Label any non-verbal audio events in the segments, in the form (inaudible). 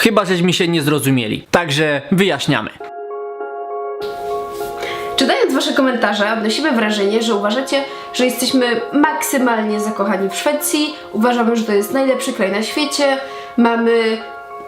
Chyba żeśmy się nie zrozumieli. Także wyjaśniamy. Czytając wasze komentarze, odnosimy wrażenie, że uważacie, że jesteśmy maksymalnie zakochani w Szwecji. Uważamy, że to jest najlepszy kraj na świecie. Mamy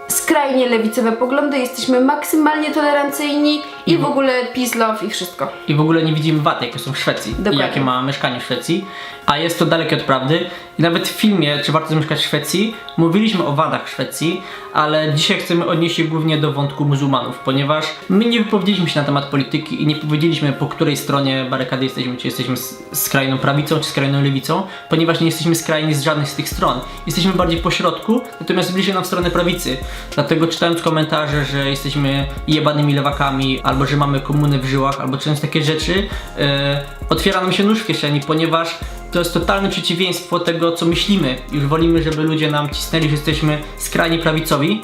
skrajnie lewicowe poglądy, jesteśmy maksymalnie tolerancyjni i w ogóle peace, love i wszystko. I w ogóle nie widzimy wad, jakie są w Szwecji Dokładnie. i jakie ma mieszkanie w Szwecji, a jest to dalekie od prawdy. I nawet w filmie Czy warto zamieszkać w Szwecji mówiliśmy o wadach Szwecji, ale dzisiaj chcemy odnieść się głównie do wątku muzułmanów, ponieważ my nie wypowiedzieliśmy się na temat polityki i nie powiedzieliśmy po której stronie barykady jesteśmy, czy jesteśmy skrajną prawicą, czy skrajną lewicą, ponieważ nie jesteśmy skrajni z żadnej z tych stron. Jesteśmy bardziej po środku, natomiast bliżej nam w stronę prawicy. Dlatego czytając komentarze, że jesteśmy jebanymi lewakami, albo że mamy komunę w żyłach, albo czytając takie rzeczy, e, otwiera nam się nóż w kieszeni, ponieważ to jest totalne przeciwieństwo tego, co myślimy. Już wolimy, żeby ludzie nam cisnęli, że jesteśmy skrajnie prawicowi.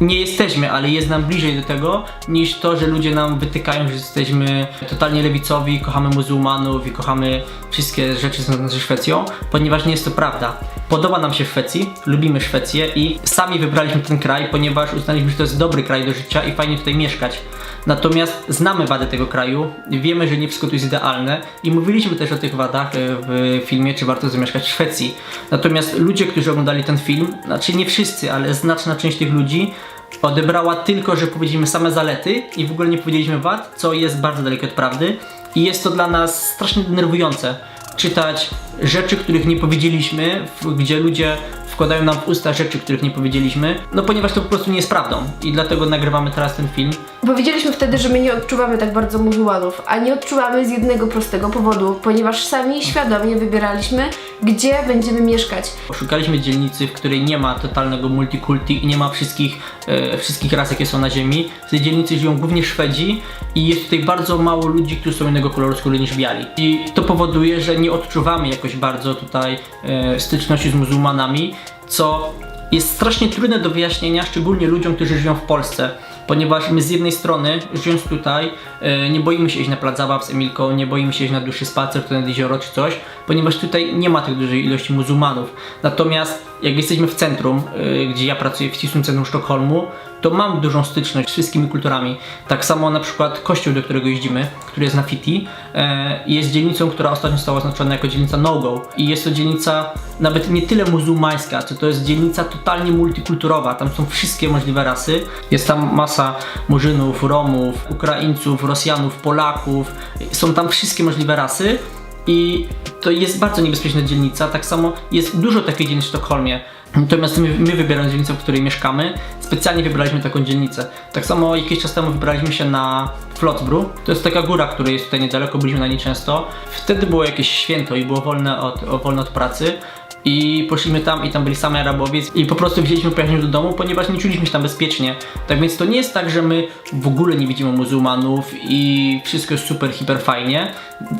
Nie jesteśmy, ale jest nam bliżej do tego, niż to, że ludzie nam wytykają, że jesteśmy totalnie lewicowi, kochamy muzułmanów i kochamy wszystkie rzeczy związane ze Szwecją, ponieważ nie jest to prawda. Podoba nam się Szwecji, lubimy Szwecję i sami wybraliśmy ten kraj, ponieważ uznaliśmy, że to jest dobry kraj do życia i fajnie tutaj mieszkać. Natomiast znamy wady tego kraju, wiemy, że nie wszystko tu jest idealne i mówiliśmy też o tych wadach e, w filmie, czy warto zamieszkać w Szwecji. Natomiast ludzie, którzy oglądali ten film, znaczy nie wszyscy, ale znaczna część tych ludzi odebrała tylko, że powiedzieliśmy same zalety i w ogóle nie powiedzieliśmy wad, co jest bardzo dalekie od prawdy i jest to dla nas strasznie denerwujące czytać rzeczy, których nie powiedzieliśmy, gdzie ludzie wkładają nam w usta rzeczy, których nie powiedzieliśmy, no ponieważ to po prostu nie jest prawdą i dlatego nagrywamy teraz ten film. Powiedzieliśmy wtedy, że my nie odczuwamy tak bardzo muzułmanów, a nie odczuwamy z jednego prostego powodu, ponieważ sami świadomie wybieraliśmy, gdzie będziemy mieszkać. Szukaliśmy dzielnicy, w której nie ma totalnego multikulti i nie ma wszystkich, e, wszystkich ras, jakie są na ziemi. W tej dzielnicy żyją głównie Szwedzi i jest tutaj bardzo mało ludzi, którzy są innego koloru skóry niż biali. I to powoduje, że nie odczuwamy jakoś bardzo tutaj e, styczności z muzułmanami, co jest strasznie trudne do wyjaśnienia, szczególnie ludziom, którzy żyją w Polsce. Ponieważ my z jednej strony, żyjąc tutaj, e, nie boimy się iść na plac zabaw z Emilką, nie boimy się iść na dłuższy spacer, to nad jezioro czy coś, ponieważ tutaj nie ma tak dużej ilości muzułmanów. Natomiast jak jesteśmy w centrum, e, gdzie ja pracuję w ścisłym centrum Sztokholmu, to mam dużą styczność z wszystkimi kulturami. Tak samo na przykład kościół, do którego jeździmy, który jest na Fiti, e, jest dzielnicą, która ostatnio została oznaczona jako dzielnica no-go. I jest to dzielnica nawet nie tyle muzułmańska, co to jest dzielnica totalnie multikulturowa. Tam są wszystkie możliwe rasy. Jest tam masa murzynów, Romów, Ukraińców, Rosjanów, Polaków. Są tam wszystkie możliwe rasy. I to jest bardzo niebezpieczna dzielnica. Tak samo jest dużo takich dzielnic w Sztokholmie. Natomiast my, my wybierając dzielnicę, w której mieszkamy, specjalnie wybraliśmy taką dzielnicę. Tak samo jakiś czas temu wybraliśmy się na Flotsbru. To jest taka góra, która jest tutaj niedaleko, byliśmy na niej często. Wtedy było jakieś święto i było wolne od, wolne od pracy. I poszliśmy tam i tam byli same Arabowie i po prostu wzięliśmy pojechać do domu, ponieważ nie czuliśmy się tam bezpiecznie. Tak więc to nie jest tak, że my w ogóle nie widzimy muzułmanów i wszystko jest super, hiper fajnie.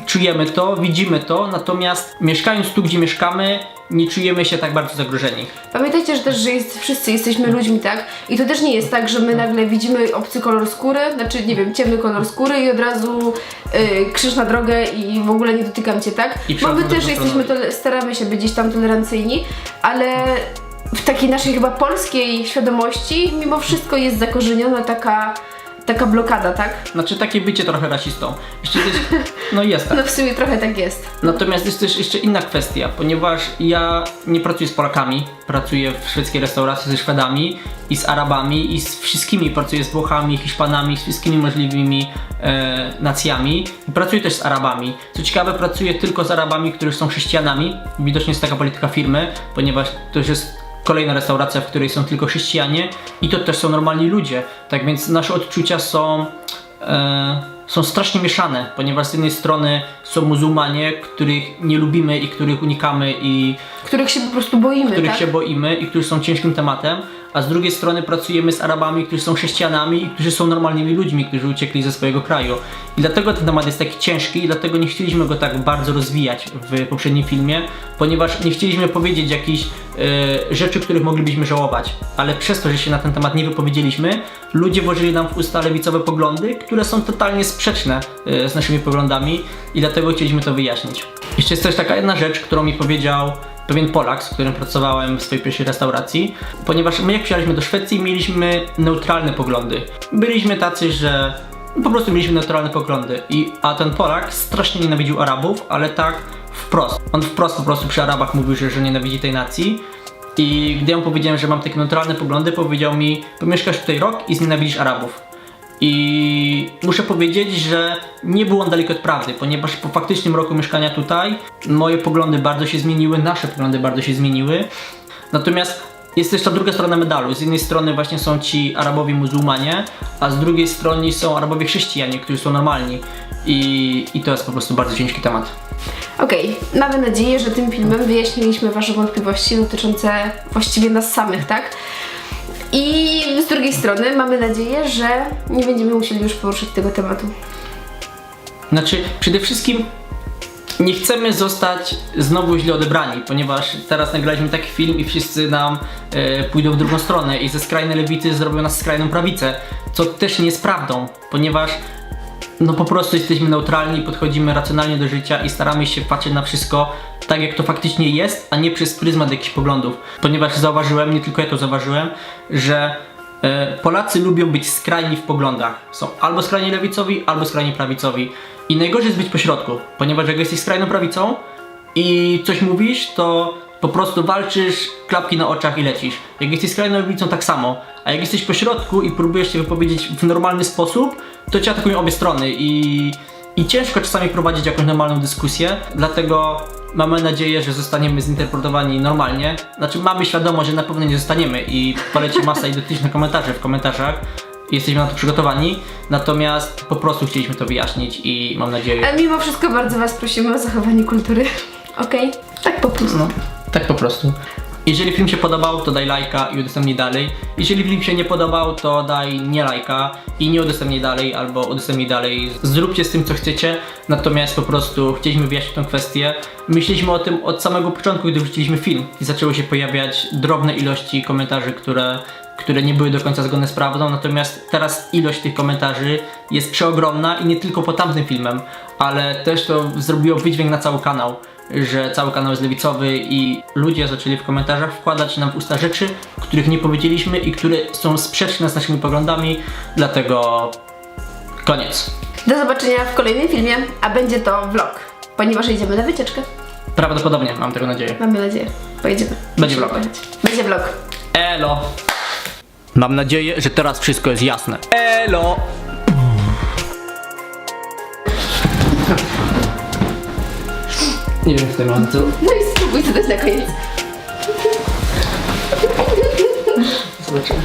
Czujemy to, widzimy to, natomiast mieszkając tu, gdzie mieszkamy, nie czujemy się tak bardzo zagrożeni. Pamiętajcie, że też, że jest, wszyscy jesteśmy ludźmi, tak? I to też nie jest tak, że my nagle widzimy obcy kolor skóry, znaczy nie wiem, ciemny kolor skóry i od razu y, krzyż na drogę i w ogóle nie dotykam cię, tak? I Bo my też jesteśmy, staramy się być gdzieś tam tolerancyjni, ale w takiej naszej chyba polskiej świadomości mimo wszystko jest zakorzeniona taka, taka blokada, tak? Znaczy takie bycie trochę rasistą. Jeszcze też, (laughs) no jest tak. No w sumie trochę tak jest. Natomiast jest też jeszcze inna kwestia, ponieważ ja nie pracuję z Polakami, pracuję w szwedzkiej restauracji ze Szwedami i z Arabami i z wszystkimi, pracuję z Włochami, Hiszpanami, z wszystkimi możliwymi e, nacjami i pracuję też z Arabami. Co ciekawe, pracuję tylko z Arabami, którzy są chrześcijanami. Widocznie jest taka polityka firmy, ponieważ to już jest kolejna restauracja, w której są tylko chrześcijanie i to też są normalni ludzie. Tak więc nasze odczucia są e, są strasznie mieszane, ponieważ z jednej strony są muzułmanie, których nie lubimy i których unikamy i Których się po prostu boimy, których tak? się boimy i którzy są ciężkim tematem, a z drugiej strony pracujemy z Arabami, którzy są chrześcijanami i którzy są normalnymi ludźmi, którzy uciekli ze swojego kraju. I dlatego ten temat jest taki ciężki i dlatego nie chcieliśmy go tak bardzo rozwijać w poprzednim filmie, ponieważ nie chcieliśmy powiedzieć jakichś e, rzeczy, których moglibyśmy żałować. Ale przez to, że się na ten temat nie wypowiedzieliśmy, ludzie włożyli nam w usta lewicowe poglądy, które są totalnie sprzeczne e, z naszymi poglądami i dlatego chcieliśmy to wyjaśnić. Jeszcze jest też taka jedna rzecz, którą mi powiedział pewien Polak, z którym pracowałem w swojej pierwszej restauracji, ponieważ my jak przyjechaliśmy do Szwecji mieliśmy neutralne poglądy. Byliśmy tacy, że po prostu mieliśmy neutralne poglądy. I, a ten Polak strasznie nienawidził Arabów, ale tak wprost. On wprost po prostu przy Arabach mówił, że, że nienawidzi tej nacji. I gdy ja mu powiedziałem, że mam takie neutralne poglądy, powiedział mi, pomieszkasz tutaj rok i znienawidzisz Arabów. I muszę powiedzieć, że nie był on daleko od prawdy, ponieważ po faktycznym roku mieszkania tutaj moje poglądy bardzo się zmieniły, nasze poglądy bardzo się zmieniły. Natomiast jest też ta druga strona medalu. Z jednej strony właśnie są ci Arabowie muzułmanie, a z drugiej strony są Arabowie chrześcijanie, którzy są normalni. I, I to jest po prostu bardzo ciężki temat. Okej, mamy nadzieję, że tym filmem wyjaśniliśmy Wasze wątpliwości dotyczące właściwie nas samych, tak? I z drugiej strony mamy nadzieję, że nie będziemy musieli już poruszyć tego tematu. Znaczy, przede wszystkim nie chcemy zostać znowu źle odebrani, ponieważ teraz nagraliśmy taki film i wszyscy nam e, pójdą w drugą stronę i ze skrajnej lewicy zrobią nas skrajną prawicę, co też nie jest prawdą, ponieważ no po prostu jesteśmy neutralni, podchodzimy racjonalnie do życia i staramy się patrzeć na wszystko tak, jak to faktycznie jest, a nie przez pryzmat jakichś poglądów. Ponieważ zauważyłem, nie tylko ja to zauważyłem, że e, Polacy lubią być skrajni w poglądach. Są albo skrajnie lewicowi, albo skrajnie prawicowi. I najgorzej jest być pośrodku, ponieważ jak jesteś skrajną prawicą i coś mówisz, to po prostu walczysz, klapki na oczach i lecisz. Jak jesteś skrajną lewicą, tak samo. A jak jesteś pośrodku i próbujesz się wypowiedzieć w normalny sposób, to cię atakują obie strony i, i ciężko czasami prowadzić jakąś normalną dyskusję, dlatego mamy nadzieję, że zostaniemy zinterpretowani normalnie. Znaczy mamy świadomość, że na pewno nie zostaniemy i poleci masa (laughs) idiotycznych komentarzy w komentarzach. Jesteśmy na to przygotowani, natomiast po prostu chcieliśmy to wyjaśnić i mam nadzieję, Ale mimo wszystko bardzo Was prosimy o zachowanie kultury. Okej? Tak po prostu. No, tak po prostu. Jeżeli film się podobał, to daj lajka i udostępnij dalej. Jeżeli film się nie podobał, to daj nie lajka i nie udostępnij dalej, albo udostępnij dalej. Zróbcie z tym, co chcecie. Natomiast po prostu chcieliśmy wyjaśnić tę kwestię. Myśleliśmy o tym od samego początku, gdy wrzuciliśmy film i zaczęły się pojawiać drobne ilości komentarzy, które, które nie były do końca zgodne z prawdą. Natomiast teraz ilość tych komentarzy jest przeogromna i nie tylko po tamtym filmem, ale też to zrobiło wydźwięk na cały kanał że cały kanał jest lewicowy i ludzie zaczęli w komentarzach wkładać nam w usta rzeczy, których nie powiedzieliśmy i które są sprzeczne z naszymi poglądami, dlatego koniec. Do zobaczenia w kolejnym filmie, a będzie to vlog, ponieważ idziemy na wycieczkę. Prawdopodobnie, mam tego nadzieję. Mamy nadzieję. Pojedziemy. Będzie vlog. pojechać. Będzie vlog. Elo! Mam nadzieję, że teraz wszystko jest jasne. Elo! Nie wiem w tym momencie. No i spróbuj to dać na koniec. Zobaczymy.